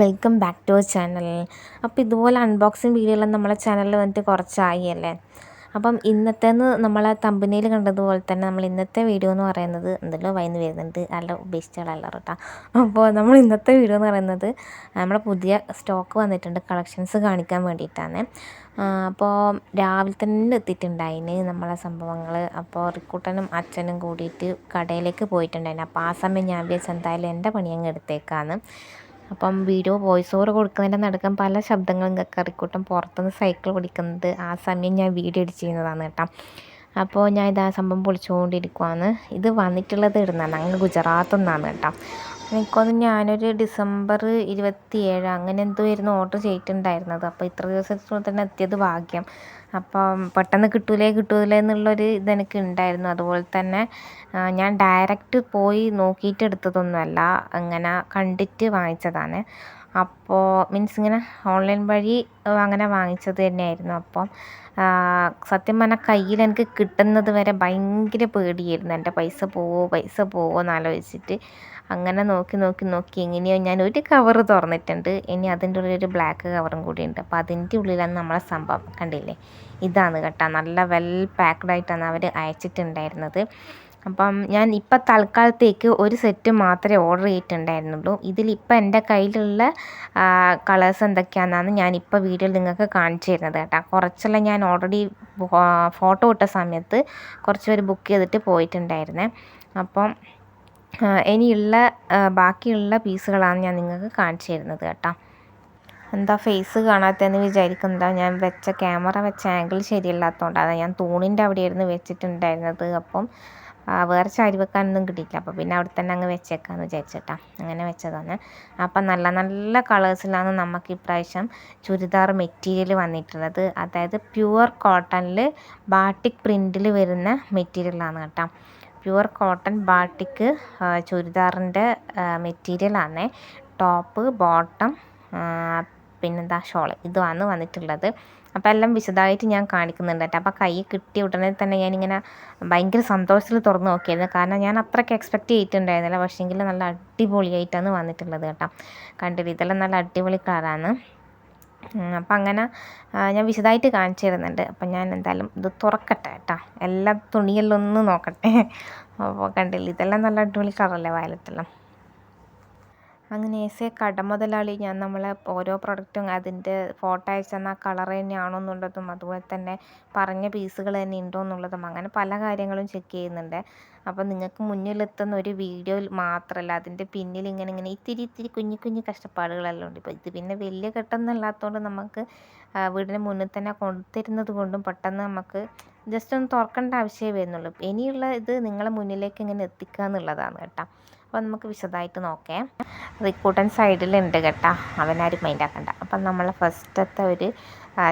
Welcome back to our channel അപ്പോൾ ഇതുപോലെ unboxing വീഡിയോകളും നമ്മളെ ചാനലിൽ വന്നിട്ട് കുറച്ചായി അല്ലേ? അപ്പം ഇന്നത്തേന്ന് നമ്മളെ തമ്പനയിൽ കണ്ടതുപോലെ തന്നെ നമ്മൾ ഇന്നത്തെ വീഡിയോ എന്ന് പറയുന്നത് എന്തെല്ലോ വൈന്ന് വരുന്നുണ്ട്. അല്ല ഉപേക്ഷിച്ചാളല്ല കേട്ടോ. അപ്പോൾ നമ്മൾ ഇന്നത്തെ വീഡിയോ എന്ന് പറയുന്നത് നമ്മളെ പുതിയ സ്റ്റോക്ക് വന്നിട്ടുണ്ട്. കളക്ഷൻസ് കാണിക്കാൻ വേണ്ടിയിട്ടാണ്. അപ്പോൾ രാവിലെ തന്നെ എത്തിയിട്ടുണ്ടായിന് നമ്മളെ സംഭവങ്ങൾ അപ്പോൾ റിക്കൂട്ടനും അച്ഛനും കൂടിയിട്ട് കടയിലേക്ക് പോയിട്ടുണ്ടായിരുന്നു അപ്പോൾ ആ സമയം ഞാൻ വിചാരിച്ചു എന്തായാലും എന്റെ പണി അങ്ങ് എടുത്തേക്കാന്ന്. അപ്പം വീഡിയോ വോയിസ് ഓവർ കൊടുക്കുന്നതിന്റെ നടക്കാൻ പല ശബ്ദങ്ങളും കറിക്കൂട്ടം. പുറത്തുനിന്ന് സൈക്കിൾ ഓടിക്കുന്നത് ആ സമയം ഞാൻ വീഡിയോ ചെയ്യുന്നതാണ് കേട്ടോ. അപ്പോൾ ഞാൻ ഇതാ സംഭവം പൊളിച്ചുകൊണ്ടിരിക്കുവാണ്. ഇത് വന്നിട്ടുള്ളത് ഇടുന്നതാണ് അങ്ങ് ഗുജറാത്തിൽ നിന്നാണ് കേട്ടോ. എനിക്കൊന്ന് ഞാനൊരു ഡിസംബർ ഇരുപത്തി ഏഴ് അങ്ങനെ എന്തോ ആയിരുന്നു ഓർഡർ ചെയ്തിട്ടുണ്ടായിരുന്നത്. അപ്പോൾ ഇത്ര ദിവസത്തിനുള്ളിൽ തന്നെ എത്തിയത് ഭാഗ്യം. അപ്പം പെട്ടെന്ന് കിട്ടൂലേ കിട്ടൂലേ എന്നുള്ളൊരു ഇതെനിക്ക് ഉണ്ടായിരുന്നു. അതുപോലെ തന്നെ ഞാൻ ഡയറക്റ്റ് പോയി നോക്കിയിട്ട് എടുത്തതൊന്നുമല്ല അങ്ങനെ കണ്ടിട്ട് വാങ്ങിച്ചതാണ്. അപ്പോൾ മീൻസ് ഇങ്ങനെ ഓൺലൈൻ വഴി അങ്ങനെ വാങ്ങിച്ചത് തന്നെയായിരുന്നു. അപ്പം സത്യം പറഞ്ഞാൽ കയ്യിൽ എനിക്ക് കിട്ടുന്നത് വരെ ഭയങ്കര പേടിയായിരുന്നു. എന്റെ പൈസ പോവോ പൈസ പോവോ എന്നാലോചിച്ചിട്ട് അങ്ങനെ നോക്കി നോക്കി നോക്കി എങ്ങനെയോ ഞാൻ ഒരു കവർ തുറന്നിട്ടുണ്ട്. ഇനി അതിന്റെ ഉള്ളിൽ ഒരു ബ്ലാക്ക് കവറും കൂടി ഉണ്ട്. അപ്പോൾ അതിന്റെ ഉള്ളിലാണ് നമ്മളെ സംഭവം. കണ്ടില്ലേ? ഇതാണ് കേട്ടോ. നല്ല വെൽ പാക്ക്ഡ് ആയിട്ടാണ് അവർ അയച്ചിട്ടുണ്ടായിരുന്നത്. അപ്പം ഞാൻ ഇപ്പം തൽക്കാലത്തേക്ക് ഒരു സെറ്റ് മാത്രമേ ഓർഡർ ചെയ്തിട്ടുണ്ടായിരുന്നുള്ളൂ. ഇതിലിപ്പോൾ എന്റെ കയ്യിലുള്ള കളേഴ്സ് എന്തൊക്കെയാണെന്നാണ് ഞാനിപ്പോൾ വീഡിയോയിൽ നിങ്ങൾക്ക് കാണിച്ചു തരുന്നത് കേട്ടോ. കുറച്ചെല്ലാം ഞാൻ ഓൾറെഡി ഫോട്ടോ ഇട്ട സമയത്ത് കുറച്ച് പേര് ബുക്ക് ചെയ്തിട്ട് പോയിട്ടുണ്ടായിരുന്നേ. അപ്പം ഇനിയുള്ള ബാക്കിയുള്ള പീസുകളാണ് ഞാൻ നിങ്ങൾക്ക് കാണിച്ചു തരുന്നത് കേട്ടോ. എന്താ ഫേസ് കാണാത്തതെന്ന് വിചാരിക്കുന്നതാ ഞാൻ വെച്ച ക്യാമറ വെച്ച ആംഗിൾ ശരിയല്ലാത്തതുകൊണ്ടാണ്. ഞാൻ തൂണിന്റെ അവിടെയായിരുന്നു വെച്ചിട്ടുണ്ടായിരുന്നത്. അപ്പം വേറെ ചാരി വെക്കാനൊന്നും കിട്ടിയില്ല അപ്പോൾ പിന്നെ അവിടെ തന്നെ അങ്ങ് വെച്ചേക്കാമെന്ന് വിചാരിച്ചിട്ടാ. അങ്ങനെ വെച്ചതാണ്. അപ്പം നല്ല നല്ല കളേഴ്സിലാണ് നമുക്ക് ഇപ്രാവശ്യം ചുരിദാർ മെറ്റീരിയൽ വന്നിട്ടുള്ളത്. അതായത് പ്യുവർ കോട്ടണിൽ ബാട്ടിക് പ്രിന്റിൽ വരുന്ന മെറ്റീരിയലാണ് കേട്ടോ. പ്യുവർ കോട്ടൺ ബാട്ടിക്ക് ചുരിദാറിന്റെ മെറ്റീരിയലാണ് ടോപ്പ് ബോട്ടം പിന്നെന്താ ഷോൾ. ഇതുമാണ് വന്നിട്ടുള്ളത്. അപ്പോൾ എല്ലാം വിശദമായിട്ട് ഞാൻ കാണിക്കുന്നുണ്ട് കേട്ടോ. അപ്പോൾ കൈ കിട്ടിയ ഉടനെ തന്നെ ഞാനിങ്ങനെ ഭയങ്കര സന്തോഷത്തിൽ തുറന്നു നോക്കിയായിരുന്നു. കാരണം ഞാൻ അത്രയ്ക്ക് എക്സ്പെക്റ്റ് ചെയ്തിട്ടുണ്ടായിരുന്നില്ല. പക്ഷേങ്കിൽ നല്ല അടിപൊളിയായിട്ടാണ് വന്നിട്ടുള്ളത് കേട്ടോ. കണ്ടില്ല? ഇതെല്ലാം നല്ല അടിപൊളി കളറാണ്. അപ്പം അങ്ങനെ ഞാൻ വിശദമായിട്ട് കാണിച്ചു തരുന്നുണ്ട്. അപ്പം ഞാൻ എന്തായാലും ഇത് തുറക്കട്ടെ കേട്ടോ. എല്ലാ തുണിയെല്ലാം ഒന്ന് നോക്കട്ടെ. അപ്പോൾ കണ്ടില്ല? ഇതെല്ലാം നല്ല അടിപൊളി കളറല്ലേ വയലറ്റെല്ലാം. അങ്ങനെ ऐसे കട മുതലാളി ഞാൻ നമ്മളെ ഓരോ പ്രൊഡക്റ്റും അതിന്റെ ഫോട്ടോ അയച്ചു തന്ന ആ കളർ തന്നെയാണോ എന്നുള്ളതും അതുപോലെ തന്നെ പറഞ്ഞ പീസുകൾ തന്നെ ഉണ്ടോ എന്നുള്ളതും അങ്ങനെ പല കാര്യങ്ങളും ചെക്ക് ചെയ്യുന്നുണ്ട്. അപ്പോൾ നിങ്ങൾക്ക് മുന്നിലെത്തുന്ന ഒരു വീഡിയോ മാത്രമല്ല അതിന്റെ പിന്നിൽ ഇങ്ങനെ ഇങ്ങനെ ഇത്തിരി ഇത്തിരി കുഞ്ഞു കുഞ്ഞു കഷ്ടപ്പാടുകളെല്ലാം ഉണ്ട്. ഇപ്പോൾ ഇത് പിന്നെ വലിയ ഘട്ടമൊന്നുമല്ലാത്തതുകൊണ്ട് നമുക്ക് വീടിന് മുന്നിൽ തന്നെ കൊണ്ടുതരുന്നത് കൊണ്ടും പെട്ടെന്ന് നമുക്ക് ജസ്റ്റ് ഒന്ന് തുറക്കേണ്ട ആവശ്യമേ വരുന്നുള്ളൂ. ഇനിയുള്ള ഇത് നിങ്ങളെ മുന്നിലേക്ക് ഇങ്ങനെ എത്തിക്കുക എന്നുള്ളതാണ് കേട്ടോ. അപ്പോൾ നമുക്ക് വിശദമായിട്ട് നോക്കാം. റിക്കൂട്ടൻ സൈഡിലുണ്ട് കേട്ടോ. അവനാരും മൈൻഡ് ആക്കണ്ട അപ്പം നമ്മൾ ഫസ്റ്റത്തെ ഒരു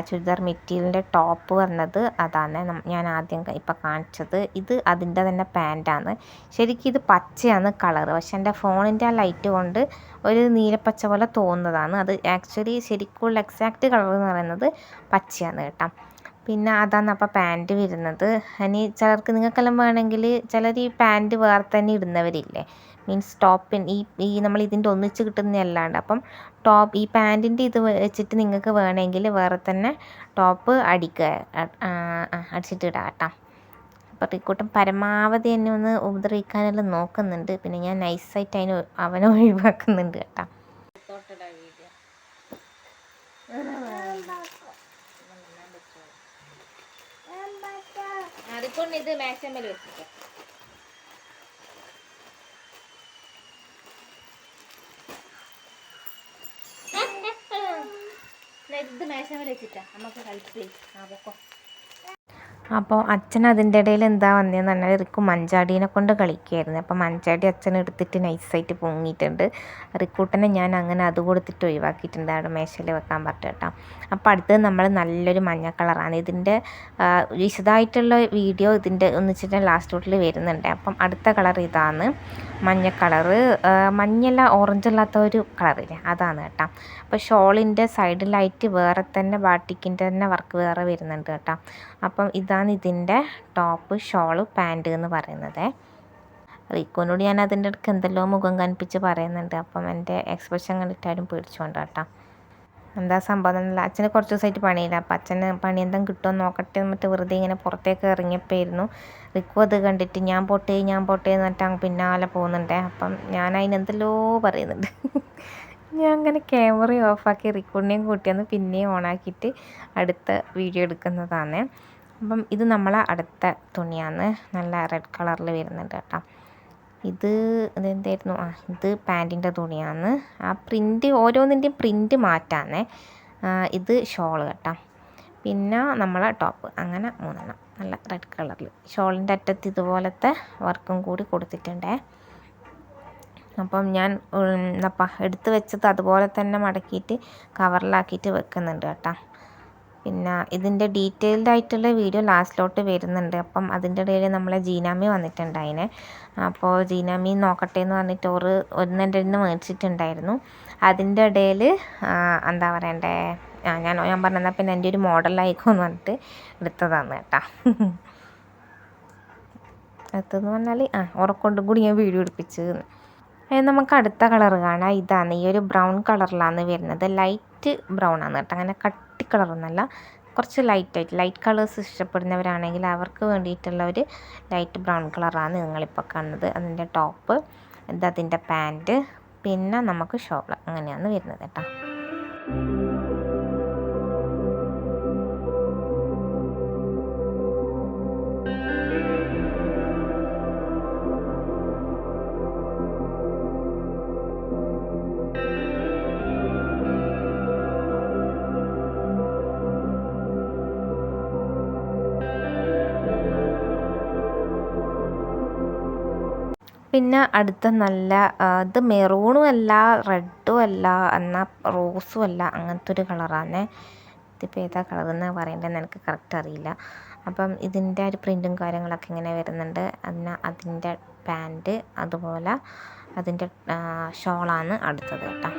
ചുരിദാർ മെറ്റീരിയലിന്റെ ടോപ്പ് വന്നത് അതാണ്. ഞാൻ ആദ്യം ഇപ്പം കാണിച്ചത്. ഇത് അതിന്റെ തന്നെ പാന്റാണ്. ശരിക്കും ഇത് പച്ചയാണ് കളർ പക്ഷെ എന്റെ ഫോണിന്റെ ആ ലൈറ്റ് കൊണ്ട് ഒരു നീലപ്പച്ച പോലെ തോന്നുന്നതാണ്. അത് ആക്ച്വലി ശരിക്കുള്ള എക്സാക്റ്റ് കളർ എന്ന് പറയുന്നത് പച്ചയാണ് കേട്ടോ. പിന്നെ അതാണ് അപ്പോൾ പാന്റ് വരുന്നത്. ഇനി ചിലർക്ക് നിങ്ങൾക്കെല്ലാം വേണമെങ്കിൽ ചിലർ ഈ പാന്റ് വേറെ തന്നെ ഇടുന്നവരില്ലേ? മീൻസ് ടോപ്പിൻ ഈ ഈ നമ്മൾ ഇതിന്റെ ഒന്നിച്ച് കിട്ടുന്നതല്ലാണ്ട് അപ്പം ടോപ്പ് ഈ പാന്റിന്റെ ഇത് വെച്ചിട്ട് നിങ്ങൾക്ക് വേണമെങ്കിൽ വേറെ തന്നെ ടോപ്പ് അടിക്കുക. അടിച്ചിട്ട് ഇടാം കേട്ടോ. അപ്പോൾ റിക്കൂട്ടൻ പരമാവധി എന്നെ ഒന്ന് ഉപദ്രവിക്കാനെല്ലാം നോക്കുന്നുണ്ട്. പിന്നെ ഞാൻ നൈസായിട്ട് അതിന് അവനെ ഒഴിവാക്കുന്നുണ്ട് കേട്ടോ. അതിപ്പോ ഇത് മാക്സിമം വെച്ചിട്ട്. ഇത് മേശമേൽ വെച്ചിട്ടാ. നമുക്ക് കളിച്ച് ആ പൊക്കോ അപ്പോൾ അച്ഛൻ അതിന്റെ ഇടയിൽ എന്താ വന്നതെന്ന് പറഞ്ഞാൽ റിക്കു മഞ്ചാടീനെ കൊണ്ട് കളിക്കുകയായിരുന്നു അപ്പോൾ മഞ്ചാടി അച്ഛൻ എടുത്തിട്ട് നൈസായിട്ട് പൊങ്ങിയിട്ടുണ്ട്. റിക്കൂട്ടനെ ഞാൻ അങ്ങനെ അത് കൊടുത്തിട്ട് ഒഴിവാക്കിയിട്ടുണ്ട്. അവിടെ മേശയിൽ വെക്കാൻ പറ്റും കേട്ടോ. അപ്പോൾ അടുത്തത് നമ്മൾ നല്ലൊരു മഞ്ഞ കളറാണ്. ഇതിന്റെ വിശദമായിട്ടുള്ള വീഡിയോ ഇതിന്റെ ഒന്നിച്ചിട്ട് ലാസ്റ്റ് തൊട്ടിൽ വരുന്നുണ്ട്. അപ്പം അടുത്ത കളർ ഇതാണ് മഞ്ഞ കളറ്. മഞ്ഞല്ല ഓറഞ്ച് അല്ലാത്ത ഒരു കളറില്ലേ അതാണ് കേട്ടോ. അപ്പോൾ ഷോളിന്റെ സൈഡിലായിട്ട് വേറെ തന്നെ ബാട്ടിക്കിന്റെ തന്നെ വർക്ക് വേറെ വരുന്നുണ്ട് കേട്ടോ. അപ്പം ഇതാണ് ഇതിന്റെ ടോപ്പ് ഷോൾ പാന്റ് എന്ന് പറയുന്നത്. റിക്കോനോട് ഞാൻ അതിന്റെ ഇടയ്ക്ക് എന്തെല്ലോ മുഖം കനിപ്പിച്ച് പറയുന്നുണ്ട്. അപ്പം എന്റെ എക്സ്പ്രഷൻ കണ്ടിട്ടാരും പേടിച്ചുകൊണ്ട് കേട്ടോ. എന്താ സംഭവം എന്നല്ല അച്ഛന് കുറച്ച് ദിവസമായിട്ട് പണിയില്ല. അപ്പം അച്ഛന് പണി എന്തെങ്കിലും കിട്ടുമോ നോക്കട്ടെ എന്നിട്ട് വെറുതെ ഇങ്ങനെ പുറത്തേക്ക് ഇറങ്ങിയപ്പോയിരുന്നു. റിക്കു അത് കണ്ടിട്ട് ഞാൻ പോട്ടെ ഞാൻ പോട്ടെ എന്നിട്ട് അങ്ങ് പിന്നാലെ പോകുന്നുണ്ടേ. അപ്പം ഞാൻ അതിനെന്തെല്ലോ പറയുന്നുണ്ട്. ഞാൻ അങ്ങനെ ക്യാമറ ഓഫാക്കി റെക്കോർഡിനെയും കൂട്ടിയൊന്ന് പിന്നെയും ഓണാക്കിയിട്ട് അടുത്ത വീഡിയോ എടുക്കുന്നതാണ്. അപ്പം ഇത് നമ്മളെ അടുത്ത തുണിയാണ്. നല്ല റെഡ് കളറിൽ വരുന്നുണ്ട് കേട്ടോ. ഇത് ഇതെന്തായിരുന്നു? ആ ഇത് പാന്റിന്റെ തുണിയാണ്. ആ പ്രിന്റ് ഓരോന്നിന്റെയും പ്രിന്റ് മാറ്റാന്നേ ഇത് ഷോൾ കേട്ടോ. പിന്നെ നമ്മളെ ടോപ്പ് അങ്ങനെ മൂന്നെണ്ണം. നല്ല റെഡ് കളറിൽ ഷോളിന്റെ അറ്റത്ത് ഇതുപോലത്തെ വർക്കും കൂടി കൊടുത്തിട്ടുണ്ടേ. അപ്പം ഞാൻ എന്നപ്പാ എടുത്ത് വെച്ചത് അതുപോലെ തന്നെ മടക്കിയിട്ട് കവറിലാക്കിയിട്ട് വെക്കുന്നുണ്ട് കേട്ടോ. പിന്നെ ഇതിന്റെ ഡീറ്റെയിൽഡ് ആയിട്ടുള്ള വീഡിയോ ലാസ്റ്റിലോട്ട് വരുന്നുണ്ട്. അപ്പം അതിന്റെ ഇടയിൽ നമ്മളെ ജീനാമി വന്നിട്ടുണ്ട് അതിനെ അപ്പോൾ ജീനാമി നോക്കട്ടെ എന്ന് പറഞ്ഞിട്ട് ഓറ് ഒന്നെന്റെ നിന്ന് മേടിച്ചിട്ടുണ്ടായിരുന്നു. അതിന്റെ ഇടയിൽ എന്താ പറയണ്ടേ ഞാൻ ഞാൻ പറഞ്ഞാൽ പിന്നെ എന്റെ ഒരു മോഡലായിക്കോന്ന് പറഞ്ഞിട്ട് എടുത്തതാണ് കേട്ടോ. എടുത്തതെന്ന് പറഞ്ഞാൽ ആ ഉറക്കൊണ്ടും കൂടി ഞാൻ വീഡിയോ എടുപ്പിച്ച്. നമുക്ക് അടുത്ത കളർ കാണാം. ഇതാണ് ഈ ഒരു ബ്രൗൺ കളറിലാണ് വരുന്നത്. ലൈറ്റ് ബ്രൗൺ ആണ് കേട്ടോ. അങ്ങനെ കട്ടി കളറൊന്നുമല്ല കുറച്ച് ലൈറ്റായിട്ട് ലൈറ്റ് കളേഴ്സ് ഇഷ്ടപ്പെടുന്നവരാണെങ്കിൽ അവർക്ക് വേണ്ടിയിട്ടുള്ള ഒരു ലൈറ്റ് ബ്രൗൺ കളറാണ് നിങ്ങളിപ്പോൾ കാണുന്നത്. അതിന്റെ ടോപ്പ് ഇത് അതിന്റെ പാന്റ് പിന്നെ നമുക്ക് ഷോൾ അങ്ങനെയാണ് വരുന്നത് കേട്ടോ. പിന്നെ അടുത്ത നല്ല ഇത് മെറൂണും അല്ല റെഡും അല്ല എന്നാൽ റോസും അല്ല അങ്ങനത്തെ ഒരു കളറാണ് ഇതിപ്പോൾ ഏതാ കളർ എന്ന് പറയേണ്ടതെന്ന് എനിക്ക് കറക്റ്റ് അറിയില്ല. അപ്പം ഇതിന്റെ ഒരു പ്രിന്റും കാര്യങ്ങളൊക്കെ ഇങ്ങനെ വരുന്നുണ്ട്. അതിന് അതിന്റെ പാന്റ് അതുപോലെ അതിന്റെ ഷോളാണ് അടുത്തത് കേട്ടോ.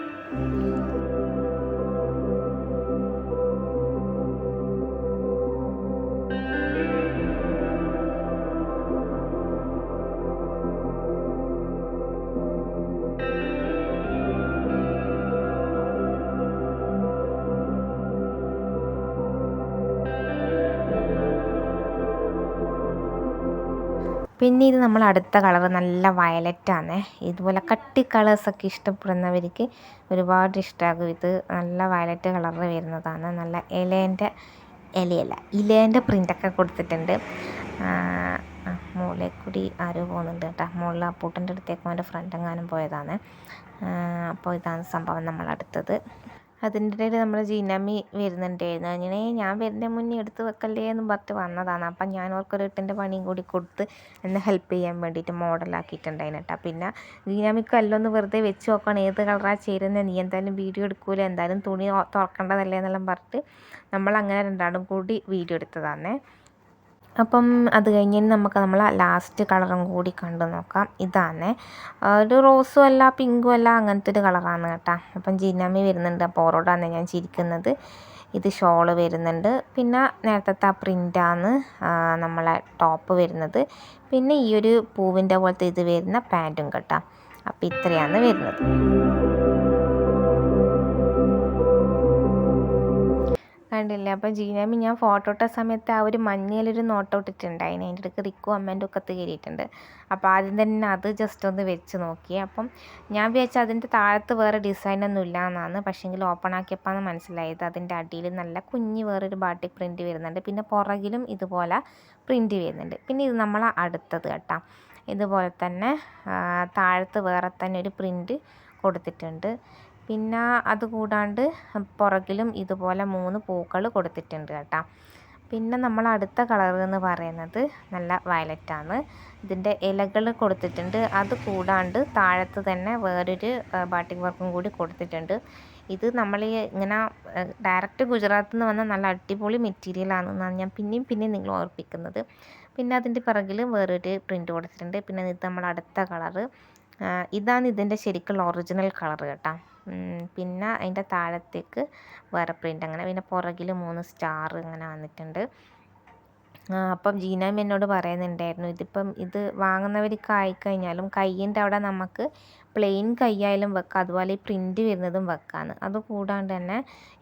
പിന്നെ ഇത് നമ്മൾ അടുത്ത കളർ നല്ല വയലറ്റാണ് ഇതുപോലെ കട്ടി കളേഴ്സൊക്കെ ഇഷ്ടപ്പെടുന്നവർക്ക് ഒരുപാട് ഇഷ്ടമാകും ഇത് നല്ല വയലറ്റ് കളറിൽ വരുന്നതാണ്. നല്ല ഇലേന്റെ ഇലയല്ല ഇലേന്റെ പ്രിന്റൊക്കെ കൊടുത്തിട്ടുണ്ട്. മുകളിൽ കൂടി ആരോ പോകുന്നുണ്ട് കേട്ടോ. മുകളിൽ അപ്പൂട്ടന്റെ അടുത്തേക്കും അവന്റെ ഫ്രണ്ട് എങ്ങാനും പോയതാണ്. അപ്പോൾ ഇതാണ് സംഭവം നമ്മളടുത്തത് അതിന്റെ ഇടയിൽ നമ്മൾ ജീനാമി വരുന്നുണ്ടായിരുന്നു. അങ്ങനെ ഞാൻ വരുന്ന മുന്നേ എടുത്ത് വെക്കല്ലേ എന്ന് പറഞ്ഞിട്ട് വന്നതാണ്. അപ്പം ഞാൻ ഓർക്കൊരു എട്ടിന്റെ പണിയും കൂടി കൊടുത്ത് എന്നെ ഹെൽപ്പ് ചെയ്യാൻ വേണ്ടിയിട്ട് മോഡലാക്കിയിട്ടുണ്ടായിരുന്നു കേട്ടോ. പിന്നെ ജീനാമിക്ക് അല്ലൊന്ന് വെറുതെ വെച്ച് നോക്കണം. ഏത് കളറാണ് ചേരുന്നത് നീ എന്തായാലും വീഡിയോ എടുക്കൂല? എന്തായാലും തുണി തുറക്കേണ്ടതല്ലേ? എന്നെല്ലാം പറഞ്ഞിട്ട് നമ്മൾ അങ്ങനെ രണ്ടാളും കൂടി വീഡിയോ എടുത്തതാണേ. അപ്പം അത് കഴിഞ്ഞ് നമുക്ക് നമ്മൾ ലാസ്റ്റ് കളറും കൂടി കണ്ടു നോക്കാം. ഇതാണ്. ഒരു റോസും അല്ല പിങ്കും അല്ല അങ്ങനത്തെ ഒരു കളറാണ് കേട്ടോ. അപ്പം ജിനാമി വരുന്നുണ്ട്. അപ്പോൾ ഓരോടാണ് ഞാൻ ചിരിക്കുന്നത്. ഇത് ഷോൾ വരുന്നുണ്ട്. പിന്നെ നേരത്തെ ആ പ്രിന്റാണ് നമ്മളെ ടോപ്പ് വരുന്നത്. പിന്നെ ഈ ഒരു പൂവിന്റെ പോലത്തെ ഇത് വരുന്ന പാന്റും കേട്ടോ. അപ്പോൾ ഇത്രയാണ് വരുന്നത്. കണ്ടില്ലേ? അപ്പോൾ ജീനാമി ഞാൻ ഫോട്ടോ ഇട്ട സമയത്ത് ആ ഒരു മഞ്ഞയിലൊരു നോട്ടം ഇട്ടിട്ടുണ്ടായിന് അതിന്റെ ഇടയ്ക്ക് റിക്കും അമ്മേന്റെ ഒക്കെ കയറിയിട്ടുണ്ട്. അപ്പോൾ ആദ്യം തന്നെ അത് ജസ്റ്റ് ഒന്ന് വെച്ച് നോക്കി. അപ്പം ഞാൻ വിചാരിച്ചു അതിന്റെ താഴത്ത് വേറെ ഡിസൈനൊന്നും ഇല്ല എന്നാണ് പക്ഷേങ്കിൽ ഓപ്പൺ ആക്കിയപ്പോൾ മനസ്സിലായത് അതിന്റെ അടിയിൽ നല്ല കുഞ്ഞ് വേറൊരു ബാട്ടിക് പ്രിന്റ് വരുന്നുണ്ട്. പിന്നെ പുറകിലും ഇതുപോലെ പ്രിന്റ് വരുന്നുണ്ട്. പിന്നെ ഇത് നമ്മൾ അടുത്തത് കേട്ടോ. ഇതുപോലെ തന്നെ താഴത്ത് വേറെ തന്നെ ഒരു പ്രിന്റ് കൊടുത്തിട്ടുണ്ട്. പിന്നെ അത് കൂടാണ്ട് പുറകിലും ഇതുപോലെ മൂന്ന് പൂക്കൾ കൊടുത്തിട്ടുണ്ട് കേട്ടോ. പിന്നെ നമ്മൾ അടുത്ത കളർ എന്ന് പറയുന്നത് നല്ല വയലറ്റാണ്. ഇതിന്റെ ഇലകൾ കൊടുത്തിട്ടുണ്ട്. അത് കൂടാണ്ട് താഴത്ത് തന്നെ വേറൊരു ബാട്ടിക് വർക്കും കൂടി കൊടുത്തിട്ടുണ്ട്. ഇത് നമ്മൾ ഇങ്ങനെ ഡയറക്റ്റ് ഗുജറാത്തിൽ നിന്ന് വന്ന നല്ല അടിപൊളി മെറ്റീരിയലാണെന്നാണ് ഞാൻ പിന്നെയും പിന്നെയും നിങ്ങൾ ഓർപ്പിക്കുന്നത്. പിന്നെ അതിന്റെ പിറകിൽ വേറൊരു പ്രിന്റ് കൊടുത്തിട്ടുണ്ട്. പിന്നെ ഇത് നമ്മൾ അടുത്ത കളറ് ഇതാണ് ഇതിന്റെ ശരിക്കുള്ള ഒറിജിനൽ കളർ കേട്ടോ. പിന്നെ അതിന്റെ താഴത്തേക്ക് വേറെ പ്രിന്റ് അങ്ങനെ പിന്നെ പുറകിൽ മൂന്ന് സ്റ്റാർ ഇങ്ങനെ വന്നിട്ടുണ്ട്. അപ്പം ജീനാമ്മ എന്നോട് പറയുന്നുണ്ടായിരുന്നു ഇതിപ്പം ഇത് വാങ്ങുന്നവർക്ക് ആയിക്കഴിഞ്ഞാലും കയ്യിന്റെ അവിടെ നമുക്ക് പ്ലെയിൻ കൈയായാലും വെക്കാം അതുപോലെ ഈ പ്രിന്റ് വരുന്നതും വെക്കാമെന്ന് അത് കൂടാണ്ട് തന്നെ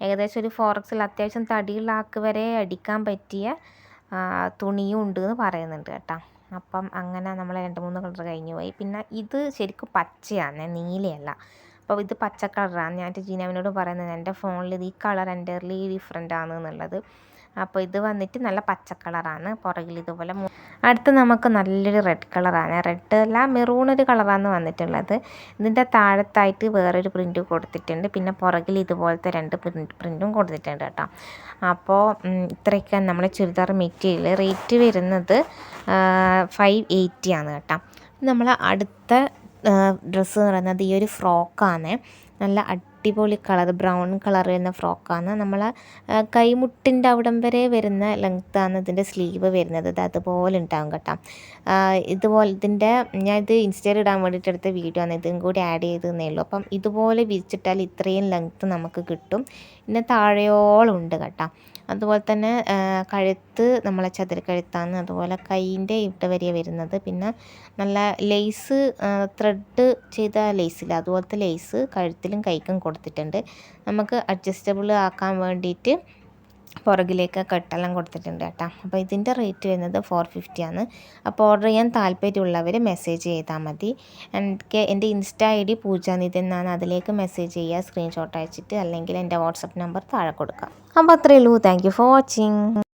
ഏകദേശം ഒരു ഫോറക്സിൽ അത്യാവശ്യം തടിയുള്ള ആൾക്ക് വരെ അടിക്കാൻ പറ്റിയ തുണിയും ഉണ്ട് എന്ന് പറയുന്നുണ്ട് കേട്ടോ. അപ്പം അങ്ങനെ നമ്മൾ രണ്ട് മൂന്ന് കളർ കഴിഞ്ഞു പോയി. പിന്നെ ഇത് ശരിക്കും പച്ചയാണ് നീലയല്ല. അപ്പോൾ ഇത് പച്ച കളറാണ് ഞാൻ ജീനാവിനോട് പറയുന്നത് എന്റെ ഫോണിൽ ഇത് ഈ കളർ എന്റെ ഡിഫറെന്റ് ആണ് എന്നുള്ളത്. അപ്പോൾ ഇത് വന്നിട്ട് നല്ല പച്ച കളറാണ് പുറകിൽ ഇതുപോലെ അടുത്ത് നമുക്ക് നല്ലൊരു റെഡ് കളറാണ്. റെഡ് അല്ല മെറൂൺ ഒരു കളറാണ് വന്നിട്ടുള്ളത്. ഇതിന്റെ താഴത്തായിട്ട് വേറൊരു പ്രിന്റ് കൊടുത്തിട്ടുണ്ട്. പിന്നെ പുറകിൽ ഇതുപോലത്തെ രണ്ട് പ്രിന്റ് പ്രിന്റും കൊടുത്തിട്ടുണ്ട് കേട്ടോ. അപ്പോൾ ഇത്രയൊക്കെയാണ് നമ്മുടെ ചുരിദാർ മെറ്റീരിയൽ. റേറ്റ് വരുന്നത് ഫൈവ് എയ്റ്റി ആണ് കേട്ടോ. നമ്മൾ അടുത്ത ഡ്രസ്സ് എന്ന് പറയുന്നത് ഈ ഒരു ഫ്രോക്കാണ്. നല്ല അടിപൊളി കളർ ബ്രൗൺ കളർ വരുന്ന ഫ്രോക്കാണ്. നമ്മൾ കൈമുട്ടിന്റെ അവിടം വരെ വരുന്ന ലെങ്ത്താണ് ഇതിന്റെ സ്ലീവ് വരുന്നത്. ഇത് അതുപോലെ ഉണ്ടാവും കേട്ടോ. ഇതുപോലെ ഇതിന്റെ ഞാൻ ഇത് ഇൻസ്റ്റയിൽ ഇടാൻ വേണ്ടിയിട്ട് എടുത്ത വീഡിയോ ആണ്. ഇതും കൂടി ആഡ് ചെയ്തതെന്നേ ഉള്ളൂ. അപ്പം ഇതുപോലെ വിരിച്ചിട്ടാൽ ഇത്രയും ലെങ്ത്ത് നമുക്ക് കിട്ടും. പിന്നെ താഴെയോളം ഉണ്ട് കേട്ടോ. അതുപോലെ തന്നെ കഴുത്ത് നമ്മളെ ചതുരക്കഴുത്താണ് അതുപോലെ കൈയിന്റെ ഇവിടെ വരെ വരുന്നത്. പിന്നെ നല്ല ലെയ്സ് ത്രെഡ് ചെയ്ത ലേസില്ല. അതുപോലത്തെ ലെയ്സ് കഴുത്തിലും കൈക്കും കൊടുത്തിട്ടുണ്ട്. നമുക്ക് അഡ്ജസ്റ്റബിൾ ആക്കാൻ വേണ്ടിയിട്ട് പുറകിലേക്ക് കെട്ടെല്ലാം കൊടുത്തിട്ടുണ്ട് കേട്ടോ. അപ്പോൾ ഇതിന്റെ റേറ്റ് വരുന്നത് ഫോർ ഫിഫ്റ്റി ആണ്. അപ്പോൾ ഓർഡർ ചെയ്യാൻ താല്പര്യമുള്ളവർ മെസ്സേജ് ചെയ്താൽ മതി. എനിക്ക് എന്റെ ഇൻസ്റ്റാ ഐ ഡി പൂജാനിധി എന്നാണ്. അതിലേക്ക് മെസ്സേജ് ചെയ്യുക സ്ക്രീൻഷോട്ട് അയച്ചിട്ട് അല്ലെങ്കിൽ എന്റെ വാട്സപ്പ് നമ്പർ താഴെ കൊടുക്കാം അപ്പോൾ അത്രയേ ഉള്ളൂ. Thank for watching